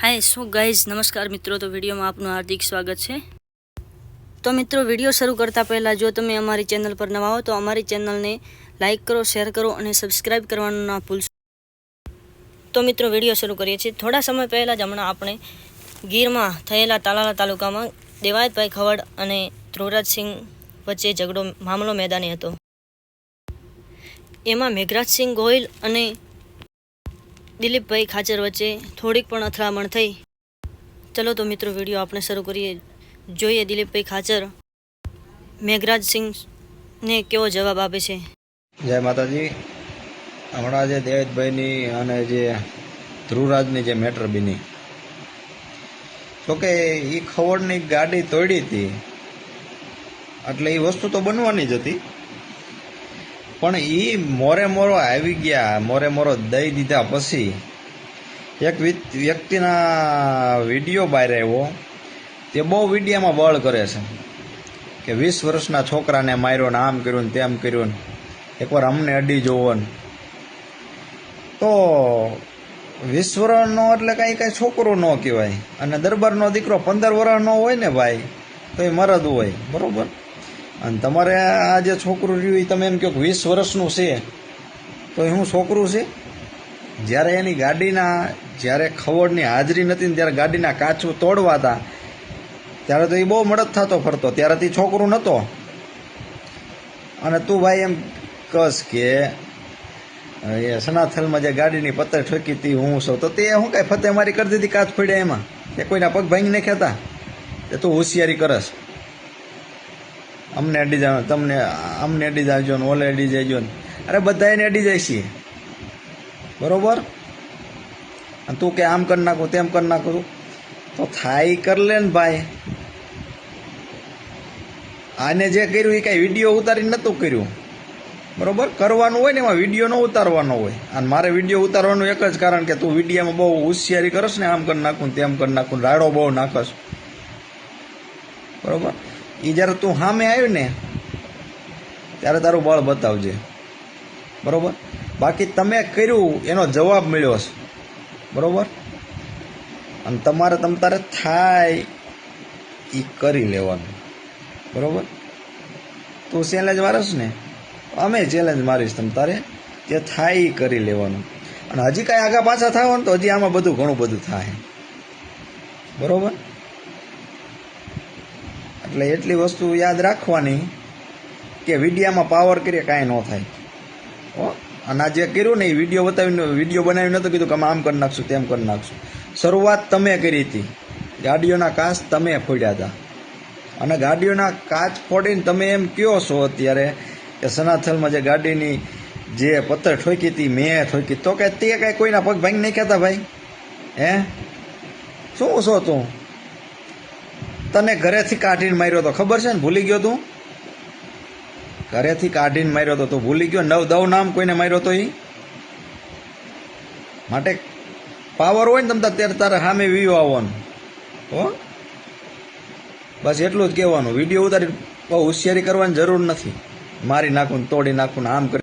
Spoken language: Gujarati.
હાય સો ગાઈઝ નમસ્કાર મિત્રો, તો વિડીયોમાં આપનું હાર્દિક સ્વાગત છે. તો મિત્રો, વીડિયો શરૂ કરતાં પહેલાં, જો તમે અમારી ચેનલ પર નવા હો, તો અમારી ચેનલને લાઇક કરો શેર કરો અને સબસ્ક્રાઈબ કરવાનું ના ભૂલશો. તો મિત્રો, વીડિયો શરૂ કરીએ છીએ. થોડા સમય પહેલાં જ હમણાં આપણે ગીરમાં થયેલા તાલાલા તાલુકામાં દેવાયતભાઈ ખવડ અને ધ્રુવરાજસિંહ વચ્ચે ઝઘડો, મામલો મેદાની હતો. એમાં મેઘરાજસિંહ ગોહિલ અને દિલીપભાઈ ખાચર વચ્ચે થોડીક પણ અથડામણ થઈ. ચલો તો મિત્રો, વીડિયો આપણે શરૂ કરીએ. જોઈએ દિલીપભાઈ ખાચર મેઘરાજ સિંહને કેવો જવાબ આપે છે? જય માતાજી. હમણાં જે દેવેદભાઈની અને જે ધ્રુવરાજની જે મેટર બની જોકે એ ખવડની ગાડી તોડી હતી. એટલે એ વસ્તુ તો બનવાની જ હતી. પણ એ મોરે મોરો આવી ગયા, મોરે મોરો દઈ દીધા પછી એક વ્યક્તિના વીડિયો બહાર આવ્યો. તે બહુ વિડીયામાં બળ કરે છે. કે વીસ વર્ષના છોકરાને માર્યો ને આમ કર્યું ને તેમ કર્યું ને. એકવાર અમને અડી જોવો ને. તો વીસ વર્ષનો એટલે કાંઈ કાંઈ છોકરો ન કહેવાય. અને દરબારનો દીકરો પંદર વર્ષનો હોય ને ભાઈ, તો એ મરદ હોય. બરોબર? અને તમારે આ જે છોકરું રહ્યું એ તમે એમ કહો વીસ વર્ષનું છે, તો શું છોકરું છે? જ્યારે એની ગાડીના, જ્યારે ખવડની હાજરી નથી ને ત્યારે ગાડીના કાચું તોડવા હતા, ત્યારે તો એ બહુ મદદ થતો ફરતો. ત્યારે તે છોકરું નહોતો અને તું ભાઈ એમ કસ કે, એ સનાથલમાં જે ગાડીની પત્તર ઠોકી હતી હું છું તો તે શું કાંઈ ફતે મારી કરી દીધી, કાચ પડ્યા એમાં. કે કોઈના પગ ભાંગી નાખ્યા હતા? એ તું હોશિયારી કરસ. અમને અડી જાવ, તમને, અમને અડી જાજો ને, ઓલે અડી જાયજો ને. અરે બધાને અડી જાય છે બરોબર? અને તું કે આમ કરી નાખું, તેમ કરી નાખું તો. થાય કર લે ને ભાઈ. આને જે કર્યું એ કાંઈ વીડિયો ઉતારીને નહોતું કર્યું. બરોબર? કરવાનું હોય ને એમાં વીડિયો ન ઉતારવાનો હોય. અને મારે વીડિયો ઉતારવાનું એક જ કારણ કે તું વિડીયોમાં બહુ હોશિયારી કરશ ને, આમ કરી નાખું તેમ કરી નાખું રાડો બહુ નાખશ બરોબર? એ જ્યારે તું સામે આવ્યું ને, ત્યારે તારું બળ બતાવજે. બરોબર? બાકી તમે કર્યું, એનો જવાબ મળ્યો છે બરોબર? અને તમારે તમ તારે થાય એ કરી લેવાનું. બરોબર? તું ચેલેન્જ મારસ ને, અમે ચેલેન્જ મારીશ તમ તારે, જે થાય એ કરી લેવાનું. અને હજી કાંઈ આગા પાછા થાવ ને તો હજી આમાં બધું ઘણું બધું થાય. બરોબર? એટલે એટલી વસ્તુ યાદ રાખવાની કે વિડીયામાં પાવર કરીએ કાંઈ ન થાય. હો, અને આ જે કર્યું ને એ વીડિયો બતાવીને, વીડિયો બનાવીને નહોતું કીધું કે આમ કરી નાખશું, તેમ કરી નાખશું. શરૂઆત તમે કરી હતી. ગાડીઓના કાચ તમે ફોડ્યા હતા. અને ગાડીઓના કાચ ફોડીને તમે એમ કયો છો અત્યારે કે સનાથલમાં જે ગાડીની જે પથ્થર ઠોકી હતી, મેં ઠોકી, તો કે તે કાંઈ કોઈના પગ ભાંગી નાખ્યા હતા ભાઈ? હે? શું છો તું? તને ઘરેથી કાઢીને માર્યો તો ખબર છે ને? ભૂલી ગયો તું? ઘરેથી કાઢીને માર્યો તો તું ભૂલી ગયો? નવ દવ નામ કોઈને માર્યો તો એ માટે પાવર હોય ને તમે અત્યારે ત્યારે તારે સામે વીવો આવવાનું. હો? બસ એટલું જ કહેવાનું. વીડિયો ઉતારી બહુ હોશિયારી કરવાની જરૂર નથી. મારી નાખું તોડી નાખું આમ કરી